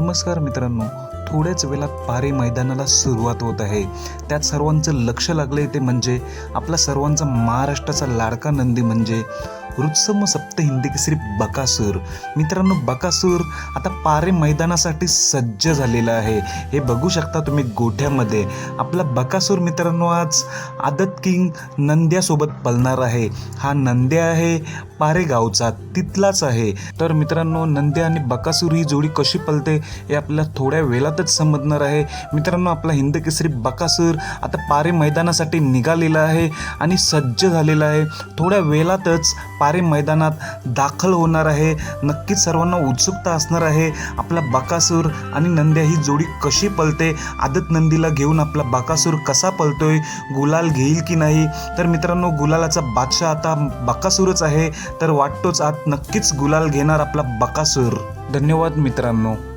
नमस्कार मित्रांनो. थोड्याच वेळात पारे मैदानाला सुरुवात होत आहे. त्यात सर्वांचं लक्ष लागलं ते म्हणजे आपला सर्वांचा महाराष्ट्राचा लाडका नंदी म्हणजे वृत्सम सप्त हिंदी केसरी बकासूर. मित्रांनो बकासूर आता पारे मैदानासाठी सज्ज झालेला आहे. हे बघू शकता तुम्ही गोठ्यामध्ये. आपला बकासूर मित्रांनो आज आदत किंग नंद्यासोबत पलणार आहे. हा नंद्या आहे पारेगावचा तिथलाच आहे. तर मित्रांनो नंद्या आणि बकासूर ही जोडी कशी पलते हे आपल्याला थोड्या वेळातच समजणार आहे. मित्रांनो आपला हिंद केसरी बकासूर आता पारे मैदानासाठी निघालेला आहे आणि सज्ज झालेला आहे. थोड्या वेळातच पारे मैदानात दाखल होणार आहे. नक्कीच सर्वांना उत्सुकता असणार आहे. आपला बकासूर आणि नंद्या ही जोडी कशी पलते? आदत नंदीला घेऊन आपला बकासूर कसा पलतोय? गुलाल घेईल की नाही? तर मित्रांनो गुलालाचा बादशाह आता बकासूरच आहे. तर वाटतोच आत नक्कीच गुलाल घेणार आपला बकासूर. धन्यवाद मित्रांनो.